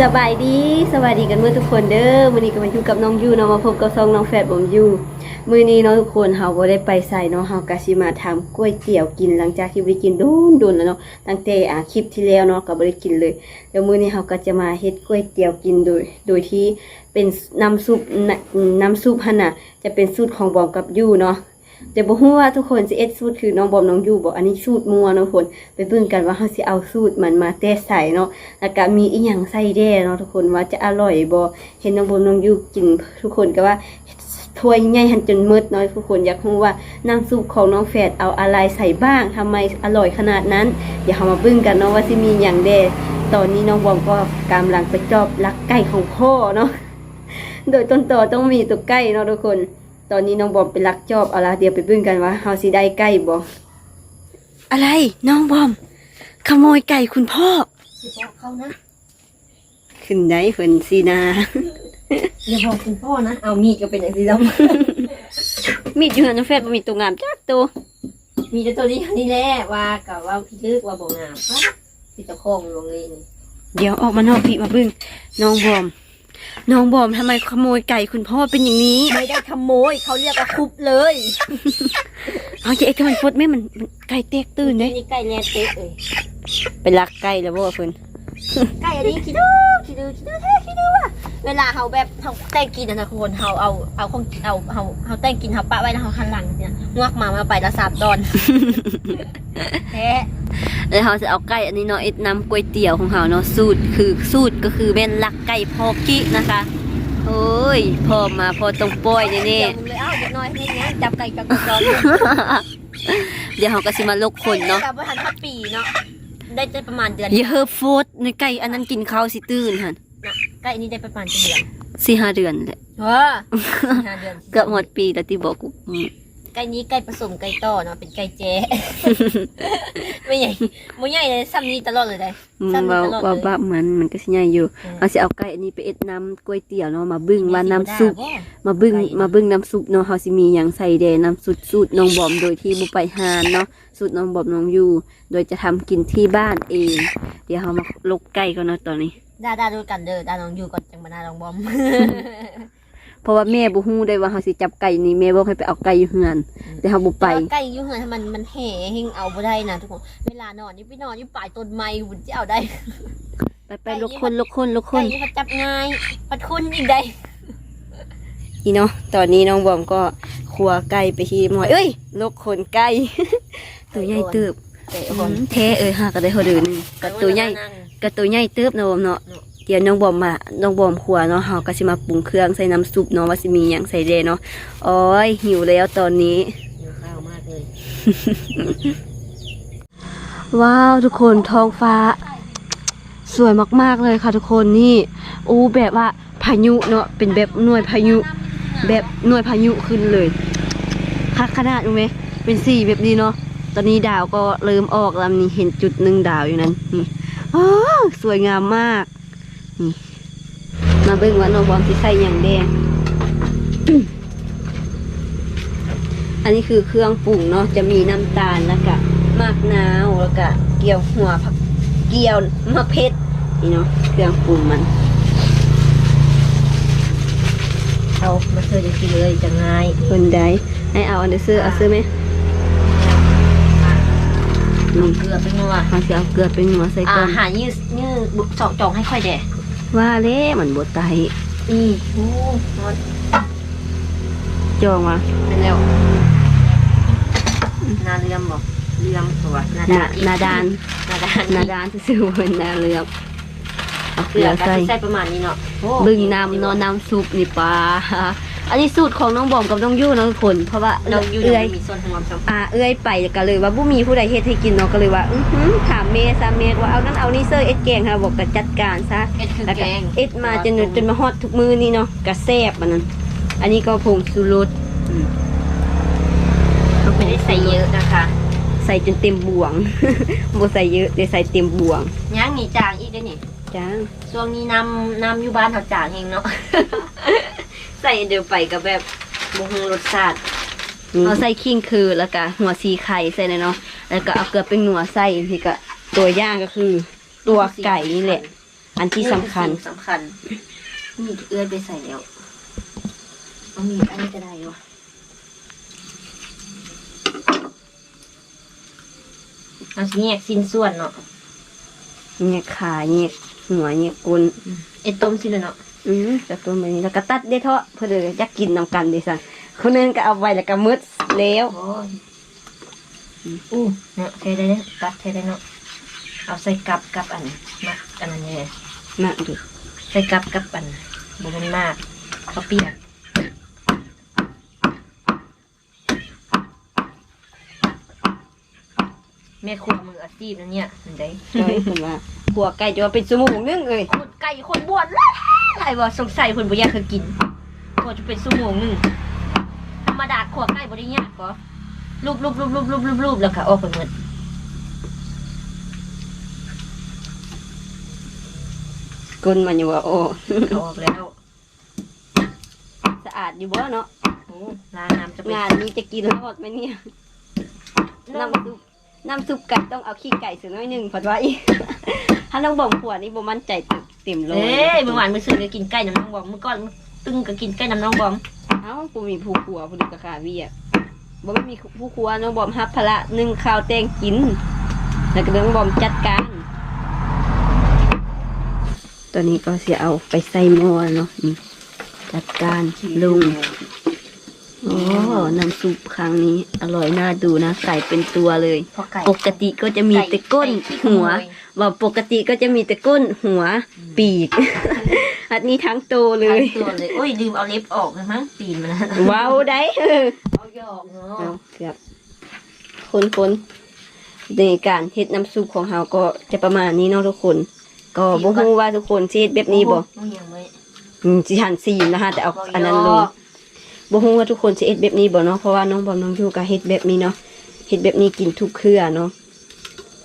สบายดีสวัสดีกันเมื่อทุกคนเด้อมื้อนี้ก็มาอยู่กับน้องยูเนาะมาพบกับซองน้องแฟดผมยูมื้อนี้เนาะทุกคนเฮาบ่ได้ไปใส่เนาะเฮาก็สิมาทำก๋วยเตี๋ยวกินหลังจากที่บ่ได้กินโดนโดนแล้วเนาะตั้งแต่อ่าคลิปที่แล้วเนาะก็บ่ได้กินเลยเดี๋ยวมื้อนี้เฮาก็จะมาเฮ็ดก๋วยเตี๋ยวกินโดย โดยที่เป็นน้ำซุปน้ำซุปหั่นน่ะจะเป็นสูตรของบอมกับยูเนาะ เดี๋ยวบอกว่าทุกคนสิเอ็ดสูตรคือน้องบอมน้องยูบอกอันนี้สูตรมัวเนาะทุกคนไปเบิ่งกันว่าเขาสิเอาสูตรมันมาแต้ใส่เนาะแล้วก็มีอีหยังใส่แด่เนาะทุกคนว่าจะอร่อยบ่เห็นน้องบอมน้องยูกินทุกคนก็ว่าถ้วยใหญ่หันจนมืดเนาะทุกคนอยากรู้ว่าน้ำซุปของน้องแฝดเอาอะไรใส่บ้างทำไมอร่อยขนาดนั้นเดี๋ยวเรามาเบิ่งกันเนาะว่าสิมีหยังแด่ตอนนี้น้องบอมก็กำลังไปจอบลักไก่ของพ่อเนาะโดยต้นต่อต้องมีตัวไก่เนาะทุกคน ตอนนี้น้องบอมไปลักจอบเอาละเดี๋ยวไปเบิ่งกันว่าเฮาสิได้ไก่บ่อะไรน้องบอม ขโมยไก่คุณพ่อสิบอกเขานะขึ้นได้เพิ่นสินะอย่าบอกคุณพ่อนะเอามีดก็เป็นอย่างนี้แล้วมีดอยู่ในน้องแฟดบ่มีตัวงามจักตัวมีแต่ตัวนี้นี่แหละว่ากับว่าพี่ลึกว่าบ่งามครับพี่ตะโคองลงเลยนี่เดี๋ยวออกมานอกพี่มาเบิ่งน้องบอม น้องบอมทำไมขโมยไก่คุณพ่อเป็นอย่างนี้ ไม่ได้ขโมยเขาเรียกว่าคุบเลยเอาจะเอ็กซ์มันฟดไหมมันมันไก่แตกตื่นเด้นี่ไก่แน่เต๊กเลยไปลักไก่แล้วบ่เพิ่นไก่อันนี้คิดดูคิดดูคิดดูแท้คิดดูว่า เวลาเขาแบบเขาแต่งกินนะนะทุกคนเขาเอาเอาของเอาเขาเขาแต่งกินเขาปะไว้แล้วเขาคันหลังเนี่ยงวกมามาไปละสามตอนแท้แล้วเราจะเอาไก่อันนี้เนาะเอ็ดน้ำก๋วยเตี๋ยวของเราเนาะสูตรคือสูตรก็คือเป็นลักไก่พอกินะคะโอ้ยพอมาพอตรงป้อยนี่นี่เดี๋ยวมึงเลยเอ้าเด็กน้อยให้เนี้ยจับไก่กับกระจอนเดี๋ยวเราก็สิมาลกคนเนาะกับว่าหันทับปีเนาะได้ได้ประมาณเดือนอย่าเฮอโฟดในไก่อันนั้นกินข้าวสิตื่นหันนะ ใกล้อันนี้ได้ประมาณกี่เดือนสี่ห้าเดือนแหละเฮ้อห้าเดือนเกือบหมดปีแล้วที่บอกกูอืมไก่นี้ไก่ผสมไก่ต่อเนาะเป็นไก่เจ๊ไม่ใหญ่ไม่ใหญ่เลยซ้ำนี้ตลอดเลยได้อืมซ้ำนี้ว่าตลอดว่าเลยบ้ามันมันก็สิใหญ่อยู่อืมเราสิเอาไก่อันนี้ไปเอ็ดน้ำก๋วยเตี๋ยวเนาะมาบึ้งว่าน้ำซุปบ่มาบึ้งไก่มาบึ้งน้ำซุปเนาะเฮาสิมีหยังใส่แดน้ำซุปสูตรน้องบอมโดยที่บ่ไปหานเนาะสูตรน้องบอมน้องอยู่ โดยจะทำกินที่บ้านเอง เดี๋ยวเฮามาลกไก่ก่อนเนาะตอนนี้ ดาดาดูกันเด้อดาลองอยู่ก่อนจังมาดาลองบอม เพราะว่าแม่บ่ฮู้ได้ว่าเฮาสิจับไก่นี่แม่บอกให้ไปเอาไก่อยู่เฮือน แต่เฮาบ่ไป แต่ว่าไก่อยู่เหือนถ้ามันมันแห่เฮงเอาบ่ได้นะทุกคนเวลานอนนี่ไปนอนอยู่ปลายต้นไม้หุ่นจะเอาได้ ไปไปลกคนลกคนลกคไก่น นี่มันจับง่ายพัดคุณอีกได้อีเนาะ ตอนนี้น้องบอมก็ครัวไก่ไปที่หมอย เอ้ยลกคนไก่ ตัวใหญ่เติบเตะอืคนมแท้เอ้ยหาก็ได้เฮาเดือนหนึงก็ตัวใหญ่ ก็ตัวใหญ่เติบเนาะบอมเนาะเนาะเดี๋ยวน้องบอมมาน้องบอมขัวเนาะเฮาก็สิมาปรุงเครื่องใส่น้ำซุปเนาะว่าสิมีหยังใส่เดเนาะโอ้ยหิวแล้วตอนนี้หิวข้าวมากเลย ว้าวทุกคนท้องฟ้า สวยมากๆเลยค่ะทุกคนนี่อู้แบบว่าพายุเนาะเป็นแบบหน่วยพายุ แบบหน่วยพายุขึ้นเลยคักขนาดรู้ไหมเป็นสี่แบบนี้เนาะตอนนี้ดาวก็เริ่มออกแล้วนี่เห็นจุดหนึ่งดาวอยู่นั้นนี่ อ้าวสวยงามมาก นี่มาเบิ่งว่าน้องบอมสิใส่อย่างแดง อันนี้คือเครื่องปรุงเนาะ จะมีน้ำตาลแล้วก็มากนาวแล้วก็เกี่ยวหัวผักเกี่ยวมะเพ็ดนี่เนาะ เครื่องปรุงมัน เอามาซื้อจะกินเลยจะง่ายคนใดให้เอาอันเดอร์ซื้อเอาซื้อไหม ลงเกลือไปนัวเอาสิเอาเกลือเป็นหัวใส่อ่าก่อนหายืดยืดบุกจอกจองให้ค่อยแดดว่าเล่มันบดไตนี่โอ้มันจองว่ะเป็นแล้วนาเรือมบอกเรือมตัวนานาดานนาดานนาดานนาดานซื้อๆเป็นนาเลือบเอาเกเกลืลืออก็ใส่ใส่ประมาณนี้เนาะโอ้บึงน้ำเนาะน้ำซุปนี่ปลา อันนี้สูตรของน้องบอมกับน้องยู่เนาะทุกคน เพราะว่าเราอยู่เอื้อยมีส่วนของความสำคัญอ่าเอื้อยไปก็เลยว่าบุมีผู้ใดเฮ็ดให้กินเนาะก็เลยว่าอื้อหือถามเมย์ซาเมย์ว่าเอานั่นเอานี่เซอร์เอ็ดแกงค่ะบอกก็จัดการซะเอ็ดคือแล้วแกก็งเอ็ดมาจนจนมาฮอดทุกมือนี่เนาะกระแซบอันนั้น อันนี้ก็ผงชูรสอืมไม่ได้ใส่เยอะนะคะใส่จนเต็มบ่วง บ่ใส่เยอะเดี๋ยวใส่เต็มบ่วงย่างนี่จางอีกได้นี่ จ้า ช่วงนี้น้ำน้ำอยู่บ้านเขาจางเองเนาะ ใส่เดี๋ยวไปกับแบบบุงรสชาติเอาใส่ขิงคือแล้วก็หัวสีไข่ใส่เลยเนาะแล้วก็เอาเกลือเป็นหนัวใส่ที่ก็ตัวย่างก็คือ ตัวไก่นี่แหละ อันที่สำคัญสำคัญมีเอื้อยไปใส่แล้วเอามีอันนี้จะได้วะเอาสิแยกสิ้นส่วนเนาะเนี่ยขาเนี่ยหัวเนี่ยกุนเอ็ดต้มสิเลยเนาะ อืมจากตัวมันนี้แล้วก็ตัดได้เถอะเพื่อเลยอยากกินนำกันดิสันคนนึงก็เอาไว้แล้วก็มืดแล้วโอ้ยอู้เนาะเทได้เนาะตัดเทได้เนาะเอาใส่กับกับอันมาอันนั้นเนี่ยมาดูใส่กับกับอันบ่มันมากเขาวเปียกแม่ครัวมืออาชีพนะเนี่ยเห็นไดจอยคนว่าหัวไก่จะว่าเป็นสมูงนึงเอ้ยคน ไก่คนบวนแล้วไรบ่สงสัยคนบ่อยากเคยกินกว่าจะเป็นชั่วโมงหนึงธรรมดาขวไก่บ่ได้ยากก็รูปรูปรูปรูปรูปรูปรูปแล้วก็ออกไปหมดกุนมันอยู่ว่าโอ้เอาออกแล้ว สะอาดอยู่บ่เนาะโอ้ล้างน้ำจะไปงานนี้จะกินรอดไหมเนี่ยน้ำซุปน้ำซุปไก่ต้องเอาขี้ไก่สักน้อยหนึ่งผัดไว้ถ้าน้องบ่มขวดนี่บ่มั่นใจ เต็มเลยเอ้ยเมื่อวานมื้อซื้อก็กินไก่น้ำน้องบอมเมื่อก่อนตึงก็กินไก่น้ำน้องบอมเอ้ากูมีผู้ครัวผู้ดีกะขาเวียบ่ไม่มีผู้ครัวน้องบอมฮับภาระหนึ่งข้าวแตงกิน แล้วก็น้องบอมจัดการตอนนี้ก็เสียเอาไปใส่หม้อเนาะนี่จัดการลง โอ้น้ำซุปครั้งนี้ อร่อยน่าดูนะ ไก่เป็นตัวเลยพอไก่ ปกติก็จะมีแต่ก้นไขี้ขหัโมวย ว่าปกติก็จะมีแต่ก้นหัวปีก อันนี้ทั้งโตวเลยทั้งตัวเลยโอ้ยลืมเอาเล็บออกเลยมั้งปีนมันนะว้าวได้เออเอาหยอกเนาเอาะเกือบคนคนในการเฮ็ดน้ำซุปของเราก็จะประมาณนี้เนาะทุกคน ก็บ่ฮู้ว่าทุกคนสิเฮ็ดแบบนี้บ่โอ้ยยังไม่อืมสิหันซีนนะคะแต่เอาอันนั้นลง บ่ฮู้ว่าทุกคนสิเฮ็ดแบบนี้บ่เนาะเพราะว่าน้องบอมน้องยูก็เฮ็ดแบบนี้เนาะเฮ็ดแบบนี้กินทุกเครือเนาะ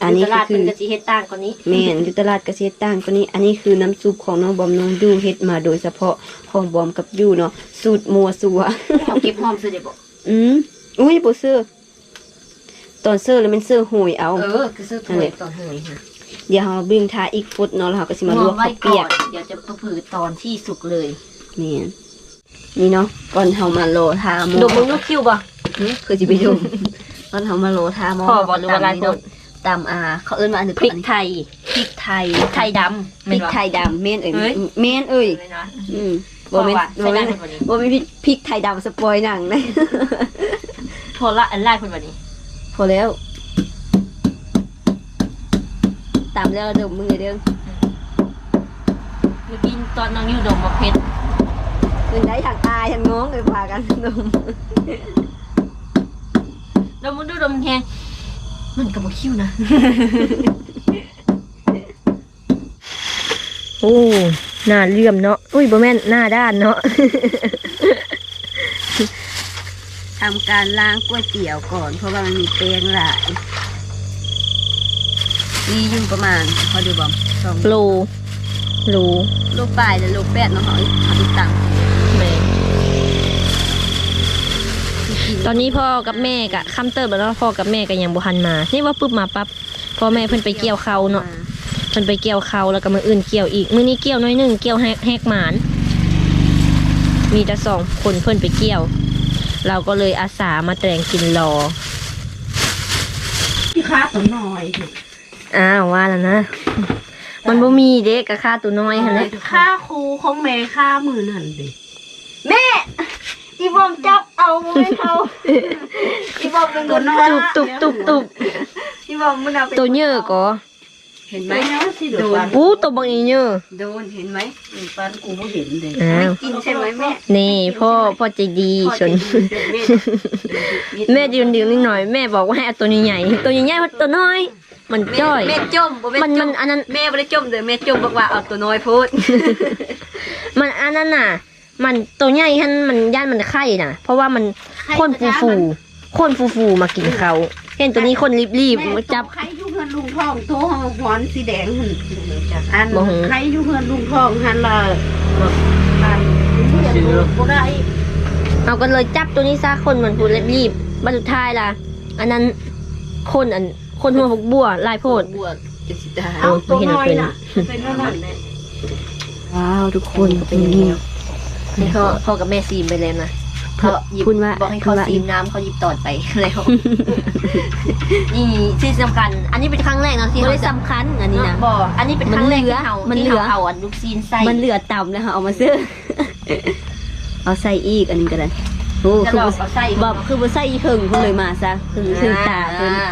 อันนี้ตก็ลาดคืเป็นอกะทิเฮ็ดต่างกว่านี้แม่นอยู่ตลาดเกษตรต่างกว่านี้ อันนี้คือน้ำซุปของน้องบอมน้องยูเฮ็ดมาโดยเฉพาะของบอมกับยูเนาะสูตรมัวซัวเอาเก็บหอมซื้อได้บ่อืมอุ้ยบ่ซื้อตอนซื้อแล้วมันซื้อหุยเอาเออคือซื้อถ้วยตอนหอยฮะเดี๋ยวเราบึ้งทาอีกฟุตเนาะแล้วเราก็สิมาลวกไว้ข้าวเปีก่ยอกนเดี๋ยวจะประผือตอนที่สุกเลยแม่น นี่เนาะก่อนเฮามาโลทาหมอดมมึงลูกคิวบ่หึคือสิไปดมตอนเฮามาโลทาหมอพ่อบอกหรือว่าลายคนตามอาเขาเอิ้นว่าอันนี้พริกอันนี้ไทยพริกไทยไทยดำพริกไทยดำแม่นเอ้ยเอ้ยแม่นเอ้ยเลยนะอืมบ่บ่แม่แม่นนบ่บ่แม่แม่นนบ่แม่นพริกไทยดำสปอยหนังเลยพอละอันแรกคนแบบนี้พอแล้วตามแล้วเดี๋ยวมือเด้อเมื่อกี้ตอนน้องยูดมมาเผ็ด เป็นได้ทางอายทางน้องเลยพากันดมดมมึงดูดมแฮงมันกับบ่คิวนะ โอ้หน้าเลื่อมเนาะ อุ้ยบ่แม่นหน้าด้านเนาะ ทำการล้างก๋วยเตี๋ยวก่อน เพราะว่ามันมีแป้งหลายมีอยู่ประมาณเขาดูบอมสองโลโลลูกปลายและลูกแปดเนาะเขาเขาอีกตังค์ ตอนนี้พ่อกับแม่กะคำเติบแล้วเนาะพ่อกับแม่ก็ยังบ่ทันมา นี่ว่าปุ๊บมาปั๊บพ่อแม่เพิ่นไปเกี่ยวเขาเนาะเพิ่นไปเกี่ยวเขาแล้วก็มืออื่นเกี่ยวอีกมื้อนี้เกี่ยวน้อยหนึงเกี่ยวแฮกแฮกหมาน มีแต่สองคนเพิ่นไปเกี่ยว เราก็เลยอาสามาแต่งกินรอที่ค้าตัวน้อยอ้าวว่าแล้วนะมันบ่มีเด็กกับค่าตัวน้อยหั่นแหละค่าครูของแม่ค่ามือนั่นดิแม่อีบอมจับ เอาไม่เอาอีบอมเป็นคนน้อยตุบตุบตุบตุบอีบอมมันเอาไปตัวเยอะก็เห็นไหมไม่ยังสิเดือดปันอู้ตัวบักอีเยอะโดนเห็นไหมปันกูไม่เห็นเลยอ้าไม่วกินใช่ไหมแม่นี่พ่อพ่อใจดีชนแม่ยืนดึงนิดหน่อยแม่บอกว่าให้เอาตัวใหญ่ๆตัวใหญ่ๆเพราะตัวน้อย มันจ้อยแม่จมบ่แมันมันอันนั้นแม่ไม่ได้จมเด้อแม่จมบอกว่าเอาตัวน้อยโพูดมันอันนั้นน่ะ มันตัวใหญ่ฮันมันย่านมันไข่น่ะเพราะว่ามันข้นฟูฟูๆข้นฟูฟูๆมากินเขา เห็นตัวนี้คนรีบๆมาจับใครอยู่เพื่อนลุงทองโตหอนสีแดงหุ่นอันบ่หูใครอยู่เพื่อนลุงทองหันละอันเพื่อนลุงบ่ได้เอากันเลยจับตัวนี้ซะคนมันพูดรีบๆบันสุดท้ายล่ะ อันนั้นคนอันคนหัวหกบัวลายโพดบวกจะสิตายเอาตัวน้อยเห็นน่ะเป็นเป็นว่านั่นแหละมว้าวทุกคนเป็นอย่าง นี้เนาะนี่เขาพ่อกับแม่ซีมไปเลยนะเขาหยิบพูดว่าบอกให้เขาพูดว่าซีมน้ำเขาหยิบตอดไปแล้วนี่ที่สำคัญ อันนี้เป็นครั้งแรกเนาะที่บ่เขาได้จะสำคัญอันนี้นะบอกอันนี้เป็นครั้งแรกมันเหลือที่เขามันที่เหลือเขาเอาอันลูกซีนใส่มันเหลือต่ำนะคะเอามาซื้อเอาใส่อีกอันนี้ก็ได้โอ้จะคือลองบ่เอาใส่บอกคือบ่ใส่อีกครึ่งเพิ่นเลยมาซะคือคือตาเพิ่นอ่า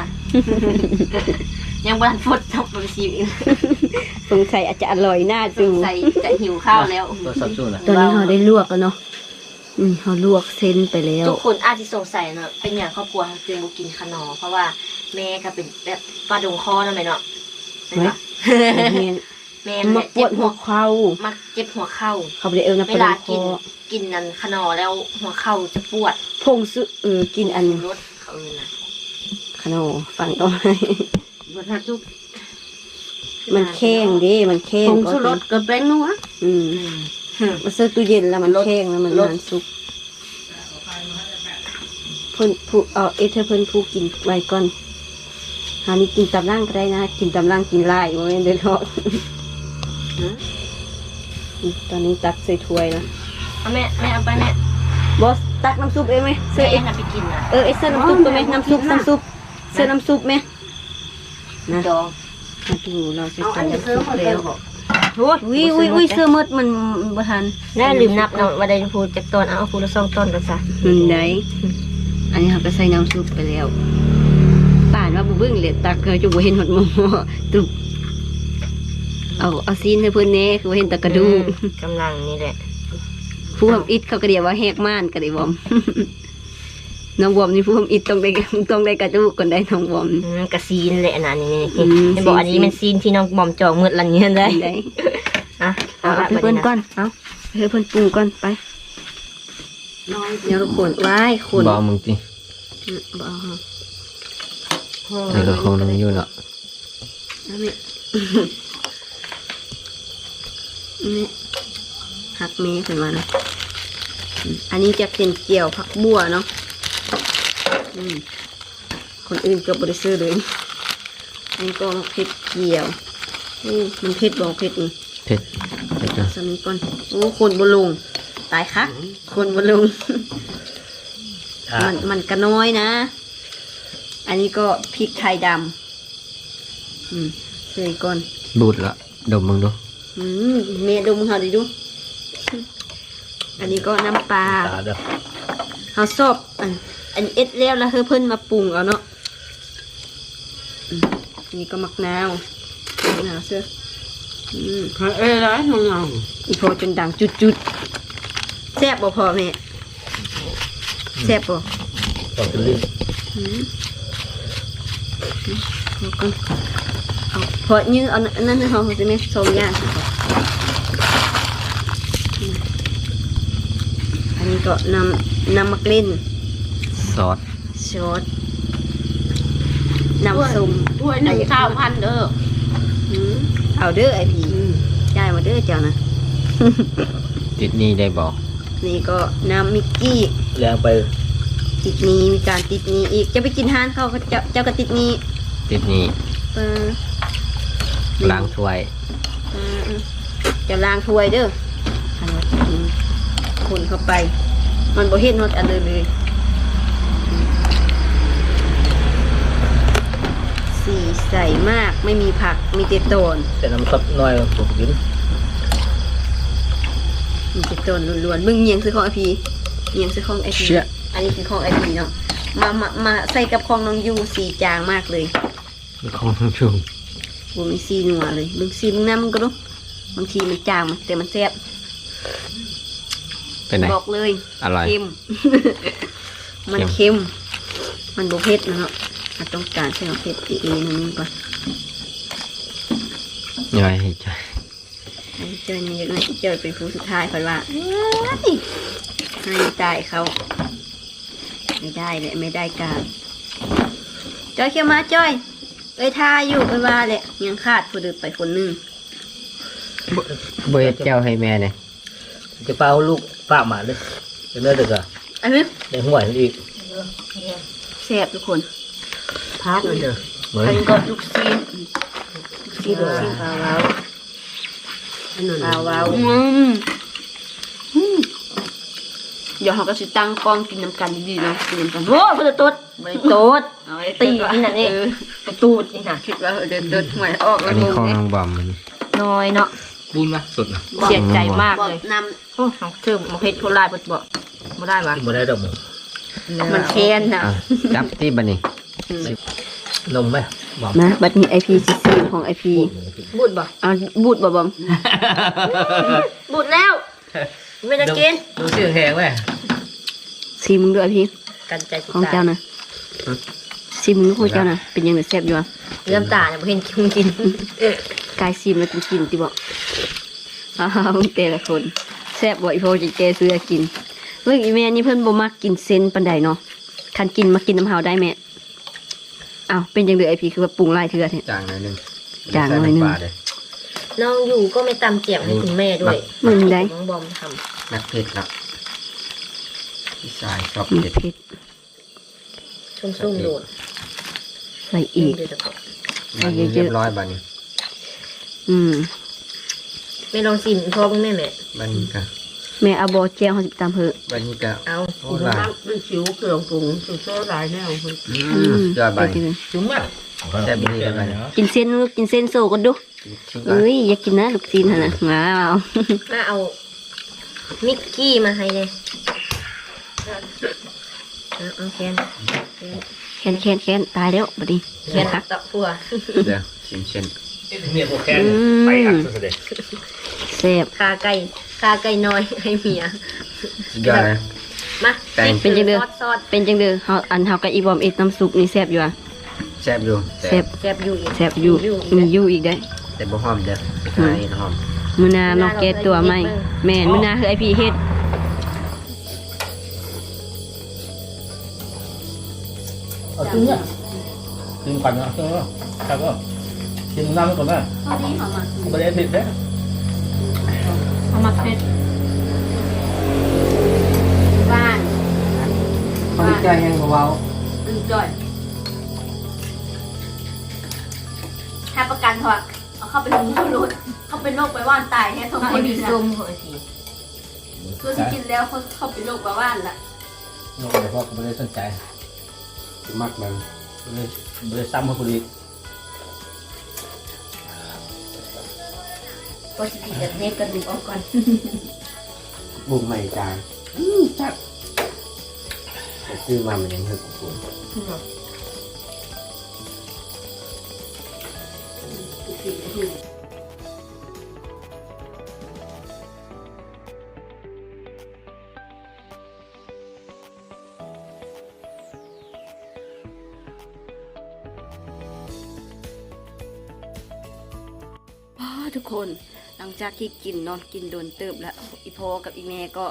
ยังบันฟดทับลูกซีมอีก สงสัยอาจจะอร่อยน่าสดูงสัยจะหิวข้าวแล้ว ตัวสับสู้นะตอนนี้เราได้ลวกแล้วเนาะอืมเราลวกเส้นไปแล้ว ทุกคนอาจจะสงสัยเนาะเป็นอย่างครอบครัวเขาจึงบ่กินขนอเพราะว่าแม่ก็เป็นแบบปลาดงคอนั่นไหมเนาะเห็นปะแม่มาปวดหัวเข่ามักเจ็บหัวเข่าเขาบ่ได้เอิ้นว่าเวปลาลาคกินอกินนันขนอแล้วหัวเข่าจะปวด พงสุเออกินอันรถเขาเลยนะขนมฟังก็ให้บนทัดทุก มันแข็งเดิมันแข็งผงสุรสกับแป้งนัวอืมอืมมาซื้อตู้เย็นแล้วมันแข็งแล้วมันนานสุกเพิ่นผู้เอาเอเธอเพิ่นผู้กินไว้ก่อนหานี่กินตำล่างก็ได้นะ กินตำล่างกินลายบ่แม่นเด้อเนาะตอนนี้ตักใส่ถ้วยแล้วเอาแม่แม่เอาไปแม่บอสตักน้ำซุปเองไหมเสื้แม่อเอเอ็นเอาไปกินนะเออเอเสื้อน้ำซุปตัวไหมน้ำซุปน้ำซุปเสื้อน้ำซุปไหมนะดอง มาดูเราจะเอาอันจะซื้อมาเลยบอกวิววิววิเสื้อมดมันบ่ทันแน่ลืมนับเนาะว่าได้พูดจากตอนเอาเอาพูดละสองตอนกันซะมันได้อันนี้เขาก็ใส่น้ำซุปไปแล้วป่านว่าบุเบิ้งเลยตักเกลือจุบเห็นหดหมอตุบเอาเอาซีนให้เพื่อนเน่คือว่าเห็นแตะกระดูกอืมกำลังนี่แหละผู้ทำอิดเขาก็เรียกว่าแหกม่านก็ได้บอม น้องบอมนี่ผู้ทำอิดต้องได้ต้องได้กระดูกก่อนได้น้องบอมอืมกระซีนเลยอันนั้นนี่อืมนี่บอกอันนี้ซีนเป็นซีนที่น้องบอมจองมืดลันเงี้ยได้ได้อะเอาเอาให้เพื่อนก่อนเอาให้เพื่อนปรุงก่อนไปน้อยเดี๋ยวเราขนไว้ขนบอกมึงจิอืมบ่เอาเดี๋ยวก็คงต้องอยู่เนาะเอาแม่แม่หักเมย์ขึ้นมานะอืมอันนี้จะเป็นเจียวผักบัวเนาะอืม คนอื่นก็บริซื้อเลยอันนี้ก็เผ็ดเจียวอู้มันเผ็ดบอกเผ็ดนี่เผ็ดเผ็ดนะสำนี้ก่อนโอ้คนบลงตายคักคนบลงอะมันมันก็น้อยนะ อันนี้ก็พริกไทยดำอืมใส่ก่อนบูดละดมมึงดูอืมเมยดมเขาดิดู อันนี้ก็น้ำปลาตาเด้อเขาชอบอัน อันเอ็ดแล้วแล้วเธอเพิ่นมาปรุงเอาเนาะอืมอันนี้ก็มักนาวมักนาวเสื้ออืมเอ้ยไรมึงเอาอีพอจนดังจุดๆแซ่บบ่พอแม่แซ่บบ่ต่อเป็นเรื่องอืมเอาก่อนเอาพอยื้อเอาอันนั้นให้เขาจะไม่สองอย่างสิพออืมอันนี้ก็นำนำมักเล่น ซอสซอสน้ำส้มถ้วยหนึ่งข้าวพันเด้ออืมเอาเด้อไอพีอืมจ่ายมาเด้อเจ้านะ ติดนี่ได้บอก นี่ก็น้ำมิกกี้แรงไปติดหนี้มีการติดหนี้อีก จะไปกินทานเขาก็เจ้าเจ้าก็ติดหนี้ติดนี่เออล้างถ้วยเออจะล้างถ้วยเด้ออันว่าจะกินคนเข้าไป มันบ่เห็นหมดอันเลยเลยสี ใสมากไม่มีผักมีแต่ต้นแต่น้ำซับน้อยผมกินมีแต่ต้นล้วนๆมึงเงียงซื้อของไอพีเงียงซื้อของไอพีเชี่ยอันนี้คือของไอพีเนาะมามามาใส่กับของน้องยูสีจางมากเลยมีของทั้งชุมบ่มีซีนัวเลยมึงซีมึงน้ำมึงก็รู้บางทีมันจางมันแต่มันแซ่บเป็นไงบอกเลยอร่อยเค็มมันเค็มเค็มมันบุเผ็ดนะเนาะ อาต้องการใช้ของเผ็ดอีกนิดนึงก่อนย่อยให้ใจให้เจอนี่เยอะหน่อยเจอเป็นผู้สุดท้ายค่อยว่าเอ้ยให้จ่ายเขา ไม่ได้เลยไม่ได้การจอยเขียวมาจอยเอ้ยทาอยู่ไปว่าเลยยังขาดผู้เดินไปคนหนึงเบยเจ้าให้แม่เนี่ยจะเป้าลูกฝากหมาเลยจะเนื้อเด็กอะอันนี้ในหัวอีกแซ่บทุกคน พักเด้อเหมือนอันนก็ลูกซีนลูกซีนลูกซีนปลาแล้วอันนั้นว้าวว้าวอืมอืมเดี๋ยวเขาก็สิตั้งกล้องกินน้ำกันดีๆเนาะกินน้ำกันโอ้เพื่อตดบริโตดเอาไว้ตีนี่น่ะนี่ตูดนี่น่ะคิดว่าเออเดินเดินหวยออกอัแล้นวนี้งงของเนี่ยน้องบอมมันน้อยเนาะบุญมาสุดนะเสียใจมากบอกเลยนโอ้ของเธอมาเพชรโคราชบ่บ่บ่ได้วะกินมาได้ดอกหมูำมันเค้นนะอะจับที่บันนี้ นมไหมบอกนะบัดนี้ไอพีซีซีของไอพีบูดบ่อ่าบูดบ่บอมบูดแล้ว ไม่ได้กิน ดูเสียงแหงไหมซีมึงด้วยไอพีกันใจสิของตาเจ้านะซีมึงของเจ้านะเป็นยังไงแซ่บอยู่อะเริ่มตาเนี่ยบ่เห็นกินกินกายซีมแล้วกินกินติบอกอ้าวแต่ละคนแซ่บบ่อีพอจะแกซื้อกินเรื่องอีแม่นี่เพิ่นบ่มักกินเส้นปานใดเนาะคันกินมากินน้ำเฮาได้แม่ อ้าวเป็นจังได๋ไอพีคือว่าปรุงหลายเทื่อแท้จางหน่อยหนึงจางหน่อยหนึ่งใส่ำปลาเลย น้องอยู่ก็ไม่ตำเจียมให้คุณแม่ด้วยมึงได้ น้องบอมทนักเผ็ดครับพี่ชายชอบมันเผ็ดเผ็ดำชุ่มๆโดดใส่อีก เดี๋ยวจะบอกใส่อันเยนี้อะๆ เรียบร้อยบันนี้อืมไม่ลองสินพ่อคุณแม่แม่บันนี้ก็ แม่เอาบอแจ้งเขาสิตามเถอะบันนี้ก็เอาโอ้ลายมันชิวเครื่องปรุงสุดๆหลายแนวคนอือืมมยอดบันไปนี้เลยจุ๊มอะแซ่บดีเลยบัดนี้กินเส้นลูกกินเส้นโซกันดูชิมก่อนเอ้ยอยากกินนะลูกซีนหั่นนะว้าวมาเอา มิกกี้มาให้เลยเอาเอาแคนแค้นแค้นแค้นตายแล้วบัดนี้แคแค้นนคักตะพัวเดี๋ยวชิมเช่นเนี่ยโปรแกรมไปอัดสุดเลยแซ่บคาไก่คาไก่น้อยให้เมีย สุดยอดเลยมาแป้งเป็นจังเด้อ ซอสซอสเป็นจังเด้อเฮาอันเฮากับอีบอมเอ็ดน้ำซุปนี่แซ่บอยู่อะแซ่บอยู่แซ่บแซ่บอยู่อีกแซ่บอยู่อยู่มีอยู่อีกได้อ แต่บ่หอมเด้อไปทานหอมมื้อหนาน้องแกตัวใหม่แม่นมื้อหนาคือไอพีเฮ็ดเอาจุ๊มเนี่ยกินก่อนนะเออครับก็กินน้ำก่อนนะพอดีเฮามาประเด็นผิดแล้ว เอามาเฮ็ดบ้านเขาดีใจแห้งเบาอึ้งจ่อยถ้าประกันเถอะเอาเข้าไปหุงข้าวรถเขาเป็นโรคไปว่านตายแท้ทุกเอาคไอ้นดีดีนะส้มหัวสีคือสิกินแล้วเขาเขาเป็นโรคไปว่านละโน้ตเดี๋ยวพ่อก็ไม่ได้สนใจๆมักมันไม่ได้ไม่ได้ซ้ำมาคนอีก ก็สิกินแบเนี้กันดึงออกก่อนบุกใหม่จานจัดแต่ซื้อมามันยังเพิ่งปรุงอืม จากที่กินเนอนกินโดนเติบแล้วอีพ่อกับอีแม่ก็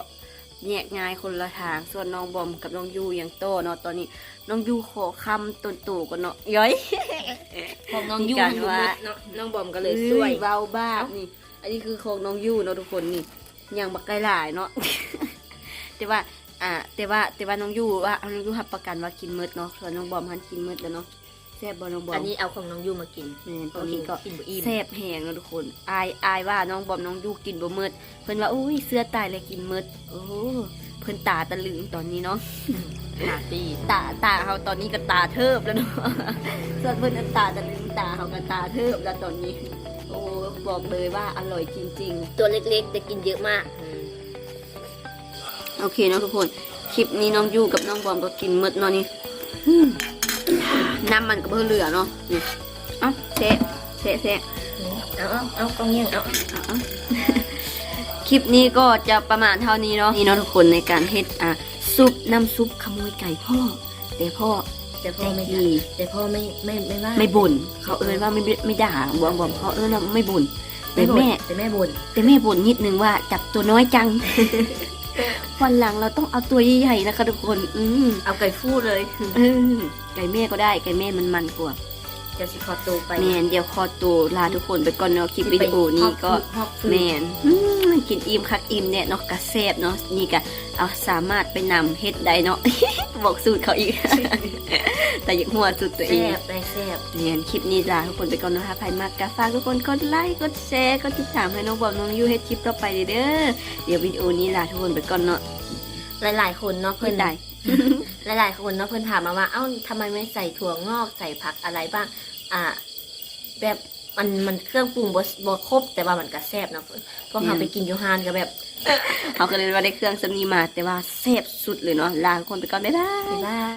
แยกง่ายคนละทาง ส่วนน้องบอมกับน้องยูยังโตเนาะตอนนี้ น้องยูขอคำตนตู่กันเนาะย้อยของน้องยูกัมันนอยู่ว่ามืดเนาะน้องบอมก็เลยช่วยอ้เบาบ้าบนี่ อันนี้คือของน้องยูเนาะทุกคนนี่ยังบักไกลหลายเนาะแต่ว่าอ่าแต่ว่าแต่ว่าน้องยูว่าน้องยูรับประกันว่ากินมืดเนาะส่วนน้องบอมหันกินมืดแล้วเนาะแซ่บบ่น้องบอมอันนี้เอาของน้องยูมากินแม่นตอนนี้ก็กินบ่อิ่มแซ่บแหงเนาะทุกคนอายอายว่าน้องบอมน้องยูกินบ่มืดเพิ่นว่าอุ้ยเสื้อตายเลยกินมืดโอ้เพิ่นตาตะลึงตอนนี้เนาะ หนาดีตาตาเขาตอนนี้ก็ตาเทิบแล้วเนาะ ส่วนเพื่อนนั้นตาตะลึงตาเขาก็ตาเทิบแล้วตอนนี้ โอ้บอกเลยว่าอร่อยจริง ตัวเล็กๆแต่กินเยอะมากๆ โอเคเนาะทุกคน คลิปนี้น้องยูกับน้องบอมก็กินหมดเนาะนี่อืม น้ำมันก็เพิ่เหลือเนาะนี่เอ้าเซะเซะเซะเอาเอาเอากล้องเงี้ยงเอาเอาเอาคลิปนี้ก็จะประมาณเท่านี้เนาะนี่เนาะทุกคนในการเฮ็ดอะซุปน้ำซุปขโมยไก่พ่อแต่พ่อแต่พ่อไม่ใจด่าดีแต่พ่อไม่ไม่ไม่ว่าไม่บ่นเขาเอิ้นว่าไม่ไม่ด่าบอมบอมเขาเอิ้นว่าไม่บ่นแต่แม่แต่แม่บ่นแต่แม่บ่นนิดนึงว่าจับตัวน้อยจังวันหลังเราต้องเอาตัวใหญ่ๆนะคะทุกคน อืมเอาไก่ฟูเลยเออ ไก่แม่ก็ได้ไก่แม่มันมันกว่าเดี๋ยวสิขอตัวไป แมนเดี๋ยวขอตัวลาทุกคนไปก่อนเนาะคลิปวิดีโอนี้ก็ฮอบฟืนแมนอืมกินอิ่มคักอิ่มเนี่ยเนาะกระแซบเนาะนี่ก็เอาสามารถไปนำเฮ็ดได้เนาะบอกสูตรเขาอีก แต่อยังหัวสุดตัวเอแซ่งบได้แซ่บเรียนคลิปนี้ลาทุกคนไปก่อนนะคะใครมากกะฝากทุกคนกดไลค์กดแชร์กดติดตามให้น้องบอมน้องยูเฮ็ดคลิปต่อไปเด้อเดี๋ยววิดีโอนี้ลาทุกคนไปก่อนเนาะหลายๆคนเนาะเพื่เพื่ออนนได้ หลายๆคนเนาะเพื่อนถามมาว่า เอ้าทำไมไม่ใส่ถั่วงอกใส่ผักอะไรบ้าง อ่า แบบมันมันเครื่องปรุงบ่บ่ครบ แต่ว่ามันก็แซ่บเนาะเพิ่นพวกเราไปกินอยูฮานก็แบบเขาก็เลยว่าได้เครื่องสำนีมาแต่ว่าแซ่บสุดเลยเนาะลาทุกคนไปก่อนบ๊ายบายบ๊ายบาย